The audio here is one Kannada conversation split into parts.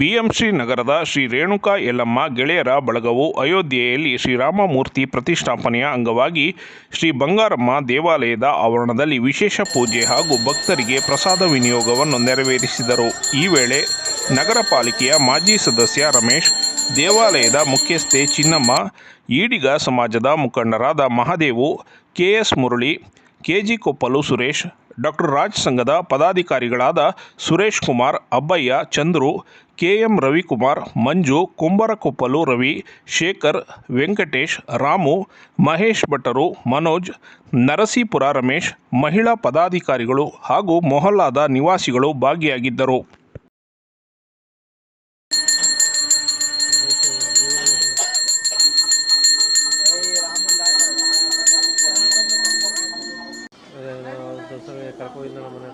ಬಿಎಂಸಿ ನಗರದ ಶ್ರೀ ರೇಣುಕಾ ಯಲ್ಲಮ್ಮ ಗೆಳೆಯರ ಬಳಗವು ಅಯೋಧ್ಯೆಯಲ್ಲಿ ಶ್ರೀರಾಮಮೂರ್ತಿ ಪ್ರತಿಷ್ಠಾಪನೆಯ ಅಂಗವಾಗಿ ಶ್ರೀ ಬಂಗಾರಮ್ಮ ದೇವಾಲಯದ ಆವರಣದಲ್ಲಿ ವಿಶೇಷ ಪೂಜೆ ಹಾಗೂ ಭಕ್ತರಿಗೆ ಪ್ರಸಾದ ವಿನಿಯೋಗವನ್ನು ನೆರವೇರಿಸಿದರು. ಈ ವೇಳೆ ನಗರ ಪಾಲಿಕೆಯ ಮಾಜಿ ಸದಸ್ಯ ರಮೇಶ್, ದೇವಾಲಯದ ಮುಖ್ಯಸ್ಥೆ ಚಿನ್ನಮ್ಮ, ಈಡಿಗ ಸಮಾಜದ ಮುಖಂಡರಾದ Mahadevu KS Murali KG Koppalu Suresh doctor Raj ಸಂಘದ ಪದಾಧಿಕಾರಿಗಳಾದ ಸುರೇಶ್ ಕುಮಾರ್, ಅಬ್ಬಯ್ಯ, ಚಂದ್ರು, ಕೆಎಂ ರವಿಕುಮಾರ್, ಮಂಜು, ಕುಂಬರಕೊಪ್ಪಲು ರವಿ, ಶೇಖರ್, ವೆಂಕಟೇಶ್, ರಾಮು, ಮಹೇಶ್ ಭಟ್ಟರು, ಮನೋಜ್, ನರಸೀಪುರ ರಮೇಶ್, ಮಹಿಳಾ ಪದಾಧಿಕಾರಿಗಳು ಹಾಗೂ ಮೊಹಲ್ಲಾದ ನಿವಾಸಿಗಳು ಭಾಗಿಯಾಗಿದ್ದರು. కలపపోయిందా మన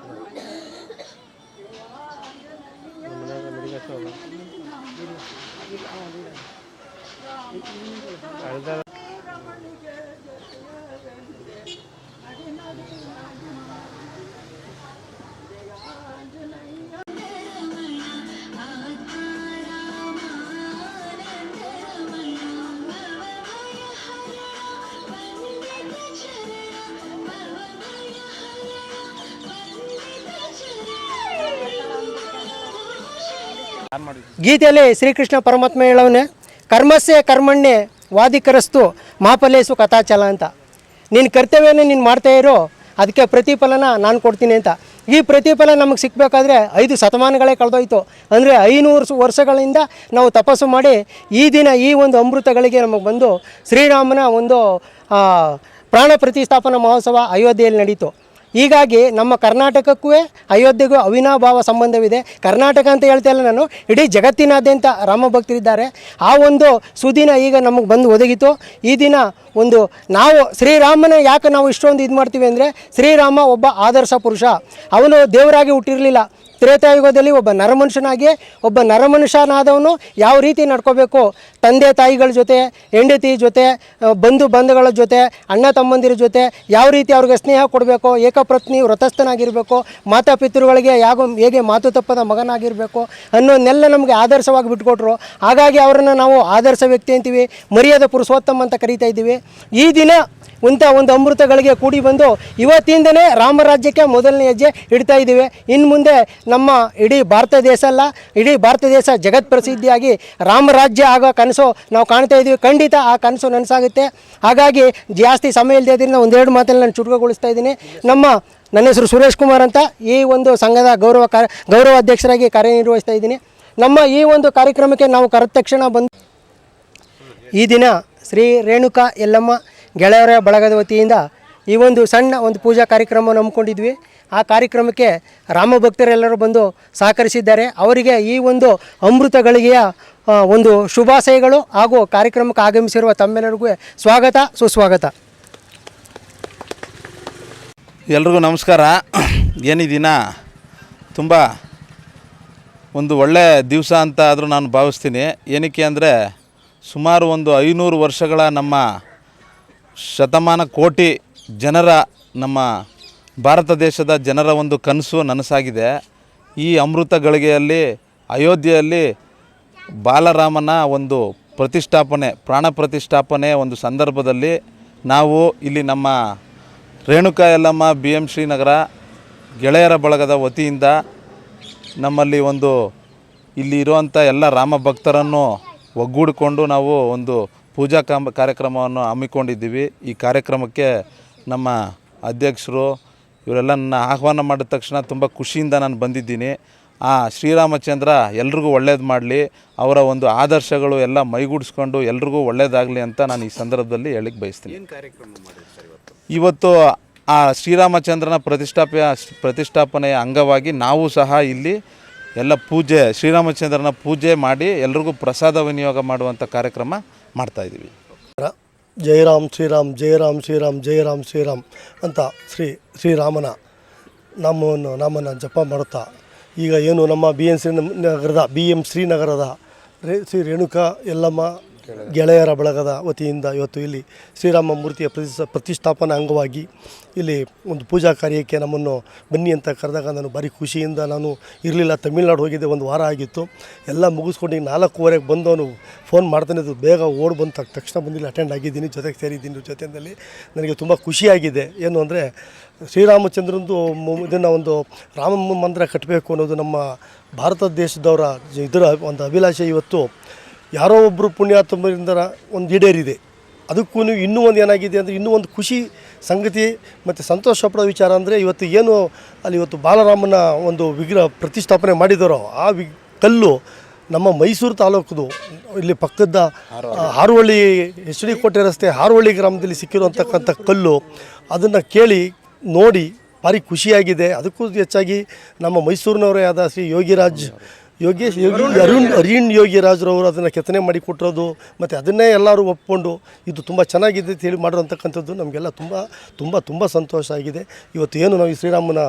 మన ముడిగా అడుగుతారా ಗೀತೆಯಲ್ಲಿ ಶ್ರೀಕೃಷ್ಣ ಪರಮಾತ್ಮ ಹೇಳವನೆ, ಕರ್ಮಸ್ಯ ಕರ್ಮಣ್ಣೆ ವಾದಿಕರಸ್ತು ಮಾಪಲೇಸು ಕಥಾಚಲ ಅಂತ. ನಿನ್ನ ಕರ್ತವ್ಯನ ನೀನು ಮಾಡ್ತಾ ಇರೋ, ಅದಕ್ಕೆ ಪ್ರತಿಫಲನ ನಾನು ಕೊಡ್ತೀನಿ ಅಂತ. ಈ ಪ್ರತಿಫಲ ನಮಗೆ ಸಿಕ್ಕಬೇಕಾದ್ರೆ ಐದು ಶತಮಾನಗಳೇ ಕಳೆದೋಯ್ತು. ಅಂದರೆ ಐನೂರು ವರ್ಷಗಳಿಂದ ನಾವು ತಪಸ್ಸು ಮಾಡಿ ಈ ದಿನ ಈ ಒಂದು ಅಮೃತಗಳಿಗೆ ನಮಗೆ ಬಂದು ಶ್ರೀರಾಮನ ಒಂದು ಪ್ರಾಣ ಪ್ರತಿಷ್ಠಾಪನಾ ಮಹೋತ್ಸವ ಅಯೋಧ್ಯೆಯಲ್ಲಿ ನಡೀತು. ಹೀಗಾಗಿ ನಮ್ಮ ಕರ್ನಾಟಕಕ್ಕೂ ಅಯೋಧ್ಯೆಗೂ ಅವಿನಾಭಾವ ಸಂಬಂಧವಿದೆ. ಕರ್ನಾಟಕ ಅಂತ ಹೇಳ್ತಾ ನಾನು, ಇಡೀ ಜಗತ್ತಿನಾದ್ಯಂತ ರಾಮ ಭಕ್ತರಿದ್ದಾರೆ. ಆ ಒಂದು ಸುದಿನ ಈಗ ನಮಗೆ ಬಂದು ಒದಗಿತು. ಈ ದಿನ ಒಂದು ನಾವು ಶ್ರೀರಾಮನ ಯಾಕೆ ನಾವು ಇಷ್ಟೊಂದು ಇದು ಮಾಡ್ತೀವಿ ಅಂದರೆ, ಶ್ರೀರಾಮ ಒಬ್ಬ ಆದರ್ಶ ಪುರುಷ. ಅವನು ದೇವರಾಗಿ ಹುಟ್ಟಿರಲಿಲ್ಲ. ತ್ರೇತಾಯುಗದಲ್ಲಿ ಒಬ್ಬ ನರಮನುಷ್ಯನಾಗಿ, ಒಬ್ಬ ನರಮನುಷ್ಯನಾದವನು ಯಾವ ರೀತಿ ನಡ್ಕೋಬೇಕು? ತಂದೆ ತಾಯಿಗಳ ಜೊತೆ, ಹೆಂಡತಿ ಜೊತೆ ಬಂಧು ಬಂಧುಗಳ ಜೊತೆ, ಅಣ್ಣ ತಮ್ಮಂದಿರ ಜೊತೆ ಯಾವ ರೀತಿ ಅವ್ರಿಗೆ ಸ್ನೇಹ ಕೊಡಬೇಕು? ಏಕಪ್ರತ್ನಿ ವ್ರತಸ್ಥನಾಗಿರಬೇಕು ಮಾತಾಪಿತೃಗಳಿಗೆ ಯಾವ ಹೇಗೆ ಮಾತು ತಪ್ಪದ ಮಗನಾಗಿರಬೇಕು ಅನ್ನೋದನ್ನೆಲ್ಲ ನಮಗೆ ಆದರ್ಶವಾಗಿ ಬಿಟ್ಕೊಟ್ರು. ಹಾಗಾಗಿ ಅವರನ್ನು ನಾವು ಆದರ್ಶ ವ್ಯಕ್ತಿ ಅಂತೀವಿ, ಮರ್ಯಾದೆ ಪುರುಷೋತ್ತಮ ಅಂತ ಕರಿತಾ ಇದ್ದೀವಿ. ಈ ದಿನ ಇಂಥ ಒಂದು ಅಮೃತಗಳಿಗೆ ಕೂಡಿ ಬಂದು ಇವತ್ತಿಂದನೇ ರಾಮರಾಜ್ಯಕ್ಕೆ ಮೊದಲನೇ ಹೆಜ್ಜೆ ಇಡ್ತಾ ಇದ್ದೀವಿ. ಇನ್ನು ಮುಂದೆ ನಮ್ಮ ಇಡೀ ಭಾರತ ದೇಶ ಅಲ್ಲ, ಇಡೀ ಭಾರತ ದೇಶ ಜಗತ್ ಪ್ರಸಿದ್ಧಿಯಾಗಿ ರಾಮರಾಜ್ಯ ಆಗೋ ಕನಸು ನಾವು ಕಾಣ್ತಾ ಇದ್ದೀವಿ ಖಂಡಿತ ಆ ಕನಸು ನನಸಾಗುತ್ತೆ. ಹಾಗಾಗಿ ಜಾಸ್ತಿ ಸಮಯ ಇಲ್ಲದೆ ಇದ್ರಿಂದ ಒಂದೆರಡು ಮಾತಲ್ಲಿ ನಾನು ಚುಟುಕುಗೊಳಿಸ್ತಾ ಇದ್ದೀನಿ. ನಮ್ಮ, ನನ್ನ ಹೆಸರು ಸುರೇಶ್ ಕುಮಾರ್ ಅಂತ ಈ ಒಂದು ಸಂಘದ ಗೌರವ ಗೌರವ ಅಧ್ಯಕ್ಷರಾಗಿ ಕಾರ್ಯನಿರ್ವಹಿಸ್ತಾ ಇದ್ದೀನಿ. ನಮ್ಮ ಈ ಒಂದು ಕಾರ್ಯಕ್ರಮಕ್ಕೆ ನಾವು ಕರೆದ ತಕ್ಷಣ ಬಂದು ಈ ದಿನ ಶ್ರೀ ರೇಣುಕಾ ಯಲ್ಲಮ್ಮ ಗೆಳೆಯರ ಬಳಗದ ವತಿಯಿಂದ ಈ ಒಂದು ಸಣ್ಣ ಒಂದು ಪೂಜಾ ಕಾರ್ಯಕ್ರಮವನ್ನು ಹಮ್ಮಿಕೊಂಡಿದ್ವಿ. ಆ ಕಾರ್ಯಕ್ರಮಕ್ಕೆ ರಾಮ ಭಕ್ತರೆಲ್ಲರೂ ಬಂದು ಸಹಕರಿಸಿದ್ದಾರೆ. ಅವರಿಗೆ ಈ ಒಂದು ಅಮೃತಗಳಿಗೆಯ ಒಂದು ಶುಭಾಶಯಗಳು ಹಾಗೂ ಕಾರ್ಯಕ್ರಮಕ್ಕೆ ಆಗಮಿಸಿರುವ ತಮ್ಮೆಲ್ಲರಿಗೂ ಸ್ವಾಗತ, ಸುಸ್ವಾಗತ. ಎಲ್ರಿಗೂ ನಮಸ್ಕಾರ. ಏನಿದಿನ ತುಂಬ ಒಂದು ಒಳ್ಳೆ ದಿವಸ ಅಂತ ಆದರೂ ನಾನು ಭಾವಿಸ್ತೀನಿ. ಏನಕ್ಕೆ ಅಂದರೆ ಸುಮಾರು ಒಂದು ಐನೂರು ವರ್ಷಗಳ ನಮ್ಮ ಶತಮಾನ ಕೋಟಿ ಜನರ, ನಮ್ಮ ಭಾರತ ದೇಶದ ಜನರ ಒಂದು ಕನಸು, ನನಸಾಗಿದೆ. ಈ ಅಮೃತ ಗಳಿಗೆಯಲ್ಲಿ, ಅಯೋಧ್ಯೆಯಲ್ಲಿ ಬಾಲರಾಮನ ಒಂದು ಪ್ರತಿಷ್ಠಾಪನೆ, ಪ್ರಾಣ ಪ್ರತಿಷ್ಠಾಪನೆ ಒಂದು ಸಂದರ್ಭದಲ್ಲಿ ನಾವು ಇಲ್ಲಿ ನಮ್ಮ ರೇಣುಕಾ ಯಲ್ಲಮ್ಮ ಬಿ ಎಂ ಶ್ರೀನಗರ ಗೆಳೆಯರ ಬಳಗದ ವತಿಯಿಂದ ನಮ್ಮಲ್ಲಿ ಒಂದು ಇಲ್ಲಿ ಇರುವಂಥ ಎಲ್ಲ ರಾಮ ಭಕ್ತರನ್ನು ಒಗ್ಗೂಡಿಕೊಂಡು ನಾವು ಒಂದು ಪೂಜಾ ಕಾರ್ಯಕ್ರಮವನ್ನು ಹಮ್ಮಿಕೊಂಡಿದ್ದೀವಿ. ಈ ಕಾರ್ಯಕ್ರಮಕ್ಕೆ ನಮ್ಮ ಅಧ್ಯಕ್ಷರು ಇವರೆಲ್ಲ ನನ್ನ ಆಹ್ವಾನ ಮಾಡಿದ ತಕ್ಷಣ ತುಂಬ ಖುಷಿಯಿಂದ ನಾನು ಬಂದಿದ್ದೀನಿ. ಆ ಶ್ರೀರಾಮಚಂದ್ರ ಎಲ್ರಿಗೂ ಒಳ್ಳೇದು ಮಾಡಲಿ ಅವರ ಒಂದು ಆದರ್ಶಗಳು ಎಲ್ಲ ಮೈಗೂಡಿಸ್ಕೊಂಡು ಎಲ್ರಿಗೂ ಒಳ್ಳೇದಾಗಲಿ ಅಂತ ನಾನು ಈ ಸಂದರ್ಭದಲ್ಲಿ ಹೇಳಿಕ್ಕೆ ಬಯಸ್ತೀನಿ. ಇವತ್ತು? ಆ ಶ್ರೀರಾಮಚಂದ್ರನ ಪ್ರತಿಷ್ಠಾಪ ಪ್ರತಿಷ್ಠಾಪನೆಯ ಅಂಗವಾಗಿ ನಾವು ಸಹ ಇಲ್ಲಿ ಎಲ್ಲ ಪೂಜೆ ಶ್ರೀರಾಮಚಂದ್ರನ ಪೂಜೆ ಮಾಡಿ ಎಲ್ರಿಗೂ ಪ್ರಸಾದ ವಿನಿಯೋಗ ಮಾಡುವಂಥ ಕಾರ್ಯಕ್ರಮ ಮಾಡ್ತಾಯಿದ್ದೀವಿ ಜೈ ರಾಮ್ ಶ್ರೀರಾಮ್, ಜೈರಾಮ್ ಶ್ರೀರಾಮ್ ಜೈರಾಮ್ ಶ್ರೀರಾಮ್ ಅಂತ ಶ್ರೀ ಶ್ರೀರಾಮನ ನಾಮವನ್ನು ನಾಮನ ಜಪ ಮಾಡುತ್ತಾ, ಈಗ ಏನು ನಮ್ಮ ಬಿ ಎನ್ ಶ್ರೀ ನಗರದ ಬಿ ಎಂ ಶ್ರೀನಗರದ ರೇ ಶ್ರೀ ರೇಣುಕಾ ಯಲ್ಲಮ್ಮ ಗೆಳೆಯರ ಬಳಗದ ವತಿಯಿಂದ ಇವತ್ತು ಇಲ್ಲಿ ಶ್ರೀರಾಮ ಮೂರ್ತಿಯ ಪ್ರತಿಷ್ಠ ಪ್ರತಿಷ್ಠಾಪನಾ ಅಂಗವಾಗಿ ಇಲ್ಲಿ ಒಂದು ಪೂಜಾ ಕಾರ್ಯಕ್ಕೆ ನಮ್ಮನ್ನು ಬನ್ನಿ ಅಂತ ಕರೆದಾಗ ನಾನು ಭಾರಿ ಖುಷಿಯಿಂದ ನಾನು ಇರಲಿಲ್ಲ. ತಮಿಳ್ನಾಡು ಹೋಗಿದ್ದೆ, ಒಂದು ವಾರ ಆಗಿತ್ತು. ಎಲ್ಲ ಮುಗಿಸ್ಕೊಂಡು ಈಗ ನಾಲ್ಕೂವರೆಗೆ ಬಂದವನು ಫೋನ್ ಮಾಡ್ತಾನೆ ಅದು ಬೇಗ ಓಡಿ ಬಂದ ತಕ್ಷ- ತಕ್ಷಣ ಬಂದಿಲ್ಲ ಅಟೆಂಡ್ ಆಗಿದ್ದೀನಿ, ಜೊತೆಗೆ ಸೇರಿದ್ದೀನಿ ಜೊತೆಯಲ್ಲಿ ನನಗೆ ತುಂಬ ಖುಷಿಯಾಗಿದೆ. ಏನು ಅಂದರೆ ಶ್ರೀರಾಮಚಂದ್ರಂದು ಇದನ್ನು ಒಂದು ರಾಮ ಮಂದಿರ ಕಟ್ಟಬೇಕು ಅನ್ನೋದು ನಮ್ಮ ಭಾರತ ದೇಶದವರ ಇದರ ಒಂದು ಅಭಿಲಾಷೆ ಇವತ್ತು. ಯಾರೋ ಒಬ್ಬರು ಪುಣ್ಯಾತ್ಮರಿಂದ ಒಂದು ಈಡೇರಿದೆ. ಅದಕ್ಕೂ ಇನ್ನೂ ಒಂದು ಏನಾಗಿದೆ ಅಂದರೆ ಇನ್ನೂ ಒಂದು ಖುಷಿ, ಸಂಗತಿ ಮತ್ತು ಸಂತೋಷ ಪಡೋ ವಿಚಾರ ಅಂದರೆ ಇವತ್ತು ಏನು ಅಲ್ಲಿ ಇವತ್ತು ಬಾಲರಾಮನ ಒಂದು ವಿಗ್ರಹ ಪ್ರತಿಷ್ಠಾಪನೆ ಮಾಡಿದರೋ ಆ ವಿ ಕಲ್ಲು ನಮ್ಮ ಮೈಸೂರು ತಾಲೂಕದು ಇಲ್ಲಿ ಪಕ್ಕದ ಹಾರುವಳ್ಳಿ ಎಚ್ ಡಿ ಕೋಟೆ ರಸ್ತೆ ಹಾರುವಳ್ಳಿ ಗ್ರಾಮದಲ್ಲಿ ಸಿಕ್ಕಿರುವಂತಕ್ಕಂಥ ಕಲ್ಲು ಅದನ್ನು ಕೇಳಿ ನೋಡಿ ಭಾರಿ ಖುಷಿಯಾಗಿದೆ. ಅದಕ್ಕೂ ಹೆಚ್ಚಾಗಿ ನಮ್ಮ ಮೈಸೂರಿನವರೇ ಆದ ಶ್ರೀ ಯೋಗಿರಾಜ್ ಯೋಗೇಶ್ ಯೋಗಿ ಅರುಣ್ ಅರುಣ್ ಯೋಗಿರಾಜ್ರವರು ಅದನ್ನು ಕೆತ್ತನೆ ಮಾಡಿ ಕೊಟ್ಟಿರೋದು ಮತ್ತು ಅದನ್ನೇ ಎಲ್ಲರೂ ಒಪ್ಪಿಕೊಂಡು ಇದು ತುಂಬ ಚೆನ್ನಾಗಿದೆ ಅಂತ ಹೇಳಿ ಮಾಡಿರೋಂಥಕ್ಕಂಥದ್ದು ನಮಗೆಲ್ಲ ತುಂಬ ತುಂಬ ತುಂಬ ಸಂತೋಷ ಆಗಿದೆ. ಇವತ್ತು ಏನು ನಾವು ಈ ಶ್ರೀರಾಮನ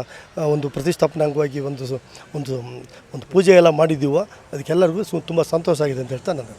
ಒಂದು ಪ್ರತಿಷ್ಠಾಪನಾ ಅಂಗವಾಗಿ ಒಂದು ಸ- ಒಂದು ಒಂದು ಪೂಜೆ ಎಲ್ಲ ಮಾಡಿದ್ದೀವೋ ಅದಕ್ಕೆಲ್ಲರಿಗೂ ಸು ತುಂಬ ಸಂತೋಷ ಆಗಿದೆ ಅಂತ ಹೇಳ್ತಾ ನಾನು